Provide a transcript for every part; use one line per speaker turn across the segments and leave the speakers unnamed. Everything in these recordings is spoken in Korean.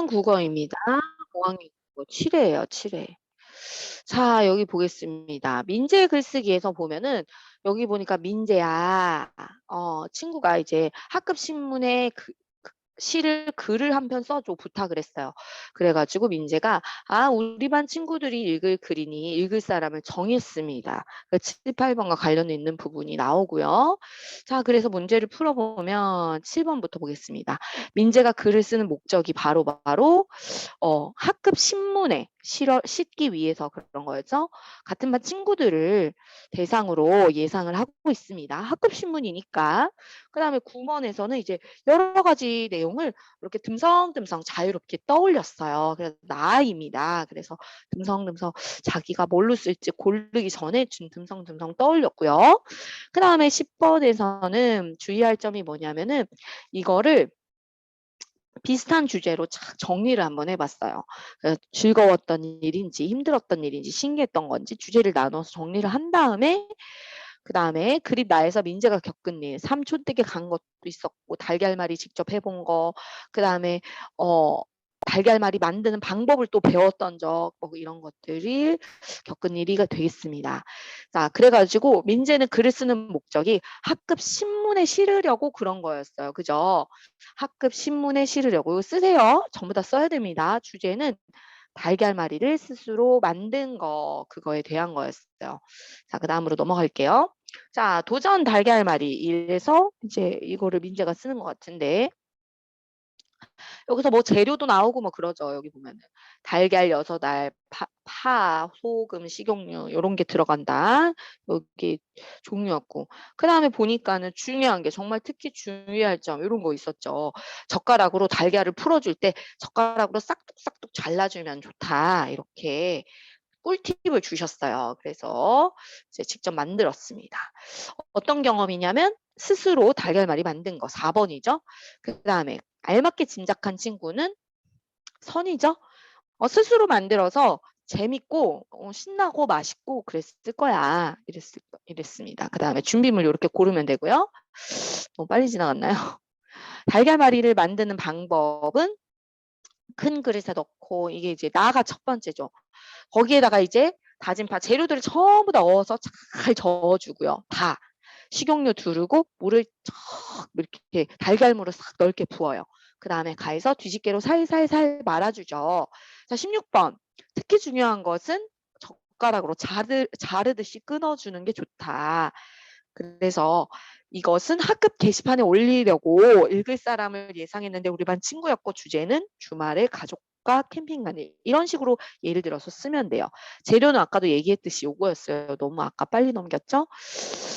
국어입니다. 5학년 국어 7회예요, 7회. 자, 여기 보겠습니다. 민재 글쓰기에서 보면은 여기 보니까 민재야, 어, 친구가 이제 학급 신문에 그, 그 시를 글을 한 편 써줘 부탁을 했어요. 그래가지고 민재가 아 우리 반 친구들이 읽을 글이니 읽을 사람을 정했습니다. 그 7, 8번과 관련 있는 부분이 나오고요. 자 그래서 문제를 풀어보면 7번부터 보겠습니다. 민재가 글을 쓰는 목적이 바로 바로 어, 학급 신문에 실어, 싣기 위해서 그런 거였죠. 같은 반 친구들을 대상으로 예상을 하고 있습니다. 학급 신문이니까. 그 다음에 9번에서는 이제 여러 가지 내용을 이렇게 듬성듬성 자유롭게 떠올렸어요. 그래서 나입니다. 그래서 듬성듬성 자기가 뭘로 쓸지 고르기 전에 준 듬성듬성 떠올렸고요. 그 다음에 10번에서는 주의할 점이 뭐냐면은 이거를 비슷한 주제로 착 정리를 한번 해봤어요. 즐거웠던 일인지 힘들었던 일인지 신기했던 건지 주제를 나눠서 정리를 한 다음에 그 다음에 그립 나에서 민재가 겪은 일, 삼촌 댁에 간 것도 있었고 달걀말이 직접 해본 거, 그 다음에 어 달걀말이 만드는 방법을 또 배웠던 적, 뭐 이런 것들이 겪은 일이가 되겠습니다. 자, 그래가지고 민재는 글을 쓰는 목적이 학급 신문에 실으려고 그런 거였어요. 그죠? 학급 신문에 실으려고 쓰세요. 전부 다 써야 됩니다. 주제는 달걀말이를 스스로 만든 거, 그거에 대한 거였어요. 자, 그 다음으로 넘어갈게요. 자, 도전 달걀말이. 이래서 이제 이거를 민재가 쓰는 것 같은데. 여기서 뭐 재료도 나오고 뭐 그러죠. 여기 보면은 달걀 여섯 알, 파, 파, 소금, 식용유 이런 게 들어간다. 여기 종류였고 그 다음에 보니까는 중요한 게 정말 특히 주의할 점 이런 거 있었죠. 젓가락으로 달걀을 풀어줄 때 젓가락으로 싹둑싹둑 잘라주면 좋다. 이렇게 꿀팁을 주셨어요. 그래서 이제 직접 만들었습니다. 어떤 경험이냐면 스스로 달걀말이 만든 거 4번이죠. 그 다음에 알맞게 짐작한 친구는 선이죠. 어, 스스로 만들어서 재밌고 어, 신나고 맛있고 그랬을 거야. 이랬을, 이랬습니다. 그 다음에 준비물 이렇게 고르면 되고요. 너무 빨리 지나갔나요? 달걀말이를 만드는 방법은 큰 그릇에 넣고 이게 이제 나가 첫 번째죠. 거기에다가 이제 다진 파 재료들을 전부 다 넣어서 잘 저어주고요. 다 식용유 두르고 물을 쫙 이렇게 달걀물을 싹 넓게 부어요. 그 다음에 가해서 뒤집개로 살살살 말아주죠. 자, 16번. 특히 중요한 것은 젓가락으로 자르, 자르듯이 끊어주는 게 좋다. 그래서 이것은 학급 게시판에 올리려고 읽을 사람을 예상했는데 우리 반 친구였고 주제는 주말에 가족 과 캠핑 가는 이런 식으로 예를 들어서 쓰면 돼요. 재료는 아까도 얘기했듯이 요거였어요. 너무 아까 빨리 넘겼죠?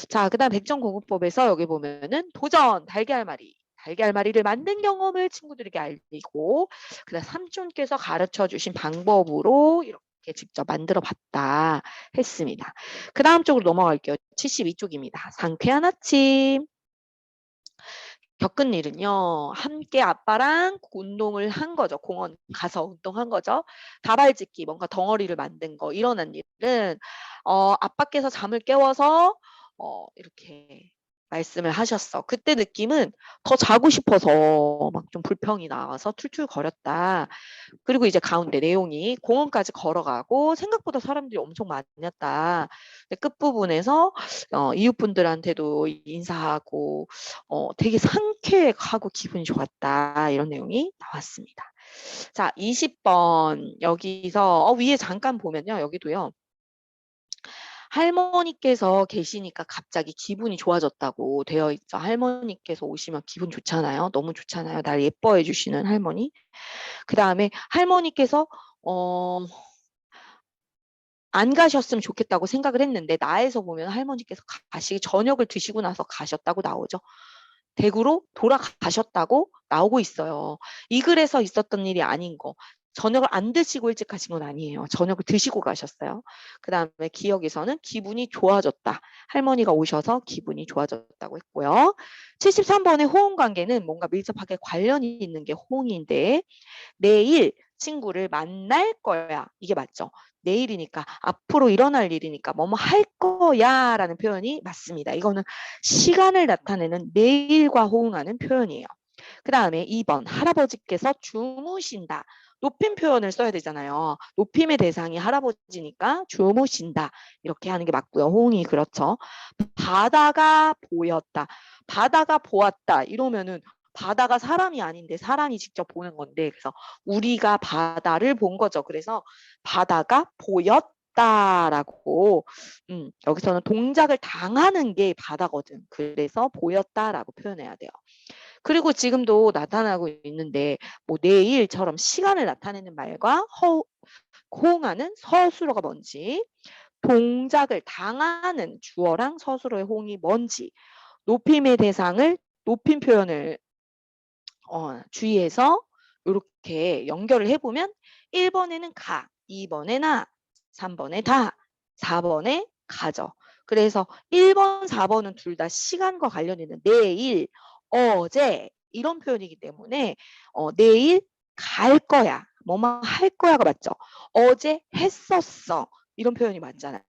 자, 그 다음 백정공부법에서 여기 보면은 도전, 달걀말이. 달걀말이를 만든 경험을 친구들에게 알리고 그다음 삼촌께서 가르쳐 주신 방법으로 이렇게 직접 만들어 봤다 했습니다. 그 다음 쪽으로 넘어갈게요. 72쪽입니다. 상쾌한 아침. 겪은 일은요. 함께 아빠랑 운동을 한 거죠. 공원 가서 운동한 거죠. 다발짓기, 뭔가 덩어리를 만든 거 일어난 일은 어, 아빠께서 잠을 깨워서 어, 이렇게 말씀을 하셨어. 그때 느낌은 더 자고 싶어서 막 좀 불평이 나와서 툴툴거렸다. 그리고 이제 가운데 내용이 공원까지 걸어가고 생각보다 사람들이 엄청 많았다. 끝부분에서 어, 이웃분들한테도 인사하고 어, 되게 상쾌하고 기분이 좋았다. 이런 내용이 나왔습니다. 자, 20번 여기서 어, 위에 잠깐 보면요. 여기도요. 할머니께서 계시니까 갑자기 기분이 좋아졌다고 되어 있죠. 할머니께서 오시면 기분 좋잖아요. 너무 좋잖아요. 날 예뻐해 주시는 할머니. 그 다음에 할머니께서 어, 안 가셨으면 좋겠다고 생각을 했는데 나에서 보면 할머니께서 가시기 저녁을 드시고 나서 가셨다고 나오죠. 대구로 돌아가셨다고 나오고 있어요. 이 글에서 있었던 일이 아닌 거. 저녁을 안 드시고 일찍 가신 건 아니에요. 저녁을 드시고 가셨어요. 그 다음에 기억에서는 기분이 좋아졌다. 할머니가 오셔서 기분이 좋아졌다고 했고요. 73번의 호응 관계는 뭔가 밀접하게 관련이 있는 게 호응인데 내일 친구를 만날 거야. 이게 맞죠? 내일이니까 앞으로 일어날 일이니까 뭐뭐 할 거야 라는 표현이 맞습니다. 이거는 시간을 나타내는 내일과 호응하는 표현이에요. 그 다음에 2번 할아버지께서 주무신다. 높임 표현을 써야 되잖아요. 높임의 대상이 할아버지니까 주무신다. 이렇게 하는 게 맞고요. 호응이 그렇죠. 바다가 보였다. 바다가 보았다. 이러면은 바다가 사람이 아닌데 사람이 직접 보는 건데 그래서 우리가 바다를 본 거죠. 그래서 바다가 보였 다라고 음, 여기서는 동작을 당하는 게 바다거든. 그래서 보였다라고 표현해야 돼요. 그리고 지금도 나타나고 있는데 뭐 내일처럼 시간을 나타내는 말과 허, 호응하는 서술어가 뭔지 동작을 당하는 주어랑 서술어의 호응이 뭔지 높임의 대상을 높임 표현을 어, 주의해서 이렇게 연결을 해보면 1번에는 가, 2번에 나, 3번에 다, 4번에 가죠. 그래서 1번, 4번은 둘 다 시간과 관련 있는 내일, 어제 이런 표현이기 때문에 어, 내일 갈 거야. 뭐뭐 할 거야가 맞죠. 어제 했었어. 이런 표현이 맞잖아요.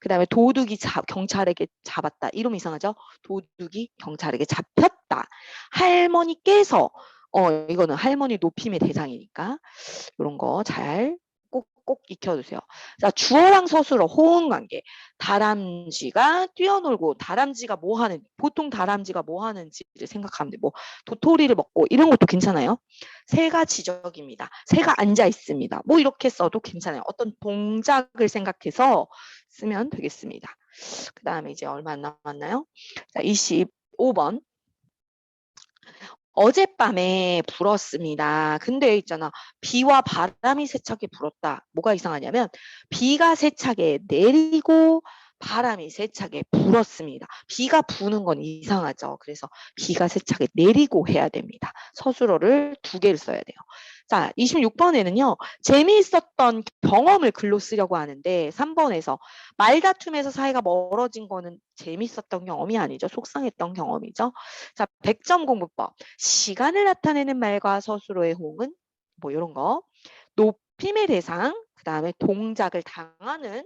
그 다음에 도둑이 자, 경찰에게 잡았다. 이름 이상하죠? 도둑이 경찰에게 잡혔다. 할머니께서 어 이거는 할머니 높임의 대상이니까 이런 거 잘 꼭 익혀두세요. 자 주어랑 서술어 호응 관계. 다람쥐가 뛰어놀고 다람쥐가 뭐 하는 보통 다람쥐가 뭐 하는지를 생각하면 돼. 뭐 도토리를 먹고 이런 것도 괜찮아요. 새가 지적입니다. 새가 앉아 있습니다. 뭐 이렇게 써도 괜찮아요. 어떤 동작을 생각해서 쓰면 되겠습니다. 그 다음에 이제 얼마 안 남았나요? 자, 25번. 어젯밤에 불었습니다. 근데 있잖아. 비와 바람이 세차게 불었다. 뭐가 이상하냐면 비가 세차게 내리고 바람이 세차게 불었습니다. 비가 부는 건 이상하죠. 그래서 비가 세차게 내리고 해야 됩니다. 서술어를 두 개를 써야 돼요. 자, 26번에는요. 재미있었던 경험을 글로 쓰려고 하는데 3번에서 말다툼에서 사이가 멀어진 거는 재밌었던 경험이 아니죠. 속상했던 경험이죠. 자, 100점 공부법. 시간을 나타내는 말과 서술어의 호응은 뭐 이런 거. 높임의 대상, 그 다음에 동작을 당하는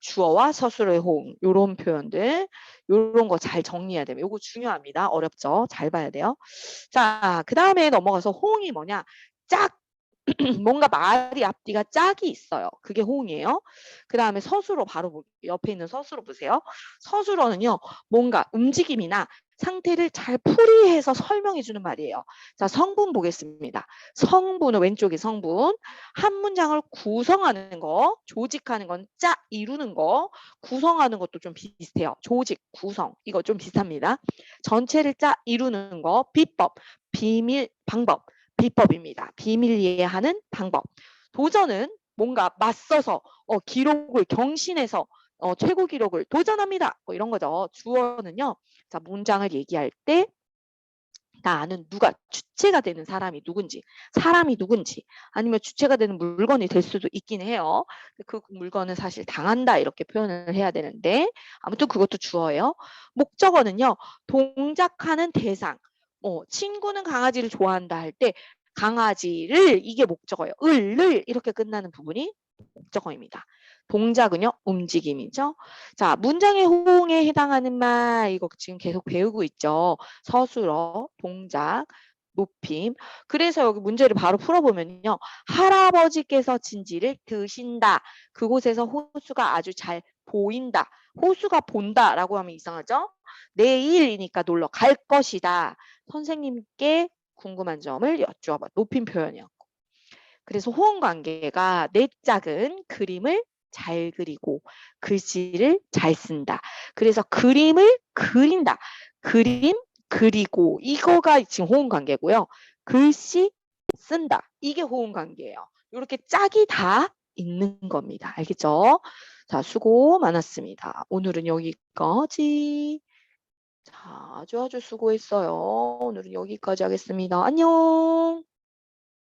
주어와 서술어의 호응 요런 표현들 요런 거 잘 정리해야 돼요. 요거 중요합니다. 어렵죠? 잘 봐야 돼요. 자, 그 다음에 넘어가서 호응이 뭐냐? 짝 뭔가 말이 앞뒤가 짝이 있어요. 그게 호응이에요. 그 다음에 서술어 바로 옆에 있는 서술어 보세요. 서술어는요. 뭔가 움직임이나 상태를 잘 풀이해서 설명해 주는 말이에요. 자, 성분 보겠습니다. 성분은 왼쪽이 성분. 한 문장을 구성하는 거, 조직하는 건 짜, 이루는 거, 구성하는 것도 좀 비슷해요. 조직, 구성. 이거 좀 비슷합니다. 전체를 짜, 이루는 거, 비법, 비밀, 방법. 비법입니다. 비밀 이해하는 방법. 도전은 뭔가 맞서서 어, 기록을 경신해서 어, 최고 기록을 도전합니다. 뭐 이런 거죠. 주어는요. 자, 문장을 얘기할 때 나는 누가 주체가 되는 사람이 누군지, 사람이 누군지, 아니면 주체가 되는 물건이 될 수도 있긴 해요. 그 물건은 사실 당한다 이렇게 표현을 해야 되는데 아무튼 그것도 주어예요. 목적어는요. 동작하는 대상, 어, 친구는 강아지를 좋아한다 할 때 강아지를 이게 목적어예요. 을을 이렇게 끝나는 부분이 목적어입니다. 동작은요, 움직임이죠. 자, 문장의 호응에 해당하는 말, 이거 지금 계속 배우고 있죠. 서술어, 동작, 높임. 그래서 여기 문제를 바로 풀어보면요. 할아버지께서 진지를 드신다. 그곳에서 호수가 아주 잘 보인다. 호수가 본다라고 하면 이상하죠? 내일이니까 놀러 갈 것이다. 선생님께 궁금한 점을 여쭈어봐. 높임 표현이었고. 그래서 호응 관계가 내 짝은 그림을 잘 그리고 글씨를 잘 쓴다. 그래서 그림을 그린다. 그림 그리고 이거가 지금 호응 관계고요. 글씨 쓴다. 이게 호응 관계예요. 이렇게 짝이 다 있는 겁니다. 알겠죠? 자, 수고 많았습니다. 오늘은 여기까지. 자, 아주 아주 수고했어요. 오늘은 여기까지 하겠습니다. 안녕.